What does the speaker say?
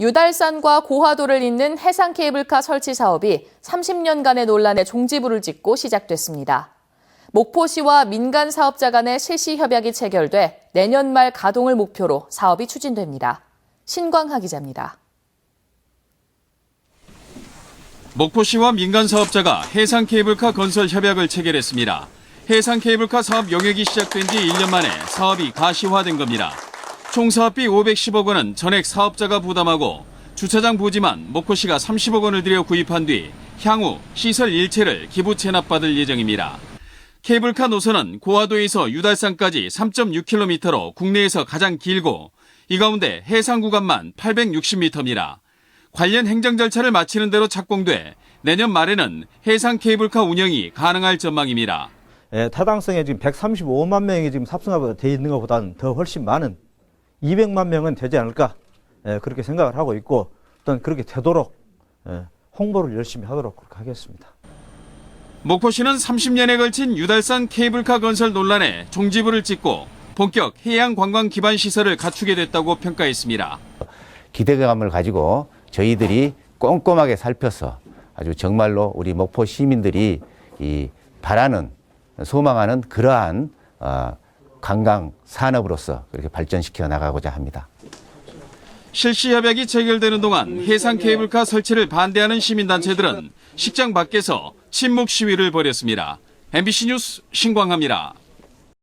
유달산과 고화도를 잇는 해상 케이블카 설치 사업이 30년간의 논란에 종지부를 찍고 시작됐습니다. 목포시와 민간 사업자 간의 실시 협약이 체결돼 내년 말 가동을 목표로 사업이 추진됩니다. 신광하 기자입니다. 목포시와 민간 사업자가 해상 케이블카 건설 협약을 체결했습니다. 해상 케이블카 사업 용역이 시작된 지 1년 만에 사업이 가시화된 겁니다. 총 사업비 510억 원은 전액 사업자가 부담하고 주차장 부지만 목포시가 30억 원을 들여 구입한 뒤 향후 시설 일체를 기부 체납받을 예정입니다. 케이블카 노선은 고화도에서 유달산까지 3.6km로 국내에서 가장 길고 이 가운데 해상 구간만 860m입니다. 관련 행정 절차를 마치는 대로 착공돼 내년 말에는 해상 케이블카 운영이 가능할 전망입니다. 예, 타당성에 지금 135만 명이 지금 삽승하고 돼 있는 것보다는 더 훨씬 많은 200만 명은 되지 않을까 예, 그렇게 생각을 하고 있고 또한 그렇게 되도록 예, 홍보를 열심히 하도록 그렇게 하겠습니다. 목포시는 30년에 걸친 유달산 케이블카 건설 논란에 종지부를 찍고 본격 해양 관광 기반 시설을 갖추게 됐다고 평가했습니다. 기대감을 가지고 저희들이 꼼꼼하게 살펴서 아주 정말로 우리 목포 시민들이 이 바라는 소망하는 그러한 어, 관광 산업으로서 그렇게 발전시켜 나가고자 합니다. 실시 협약이 체결되는 동안 해상 케이블카 설치를 반대하는 시민단체들은 식장 밖에서 침묵 시위를 벌였습니다. MBC 뉴스 신광합니다.